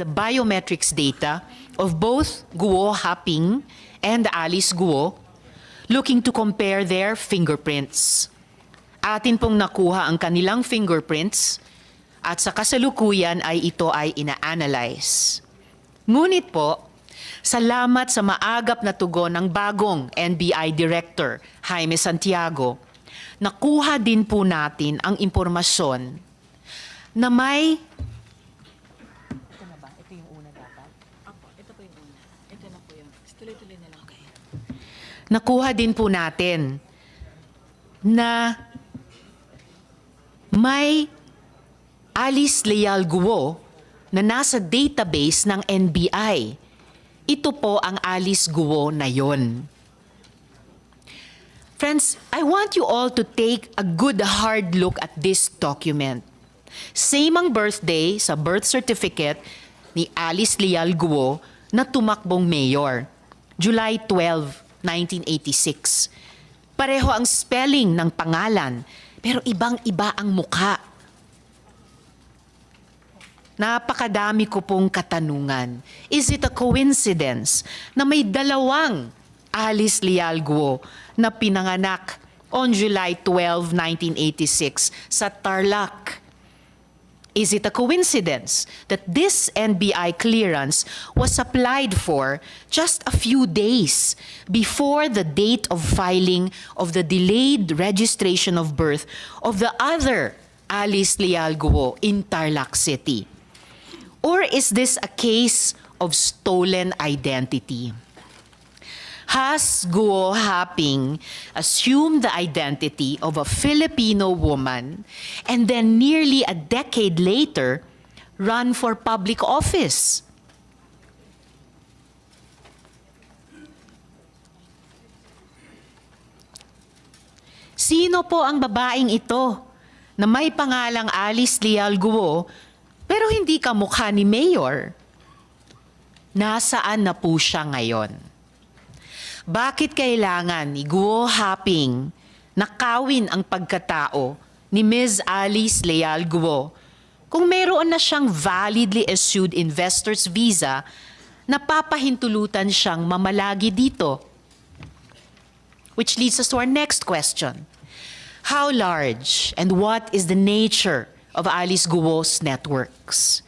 the biometrics data of both Guo Haping and Alice Guo, looking to compare their fingerprints. Atin pong nakuha ang kanilang fingerprints at sa kasalukuyan ay ito ay ina-analyze. Ngunit po, salamat sa maagap na tugon ng bagong NBI Director, Jaime Santiago, nakuha din po natin ang impormasyon na may... Ito na ba? Ito yung una dapat? Apo, ito po yung una. Ito na po yung, tuloy-tuloy na lang. Okay. Nakuha din po natin na may Alice Leal Guo na nasa database ng NBI. Ito po ang Alice Guo na yon. Friends, I want you all to take a good hard look at this document. Same ang birthday sa birth certificate ni Alice Leal Guo na tumakbong mayor. July 12, 1986. Pareho ang spelling ng pangalan, pero ibang-iba ang mukha. Napakadami ko pong katanungan. Is it a coincidence na may dalawang Alice Leal Guo na pinanganak on July 12, 1986 sa Tarlac? Is it a coincidence that this NBI clearance was applied for just a few days before the date of filing of the delayed registration of birth of the other Alice Leal Guo in Tarlac City? Or is this a case of stolen identity? Has Guo Haping assumed the identity of a Filipino woman and then nearly a decade later run for public office? Sino po ang babaeng ito na may pangalang Alice Leal Guo pero hindi kamukha ni Mayor? Nasaan na po siya ngayon? Bakit kailangan ni Guo Haping nakawin ang pagkatao ni Ms. Alice Leal Guo kung mayroon na siyang validly issued investor's visa na papahintulutan siyang mamalagi dito? Which leads us to our next question. How large and what is the nature of Alice Guo's networks?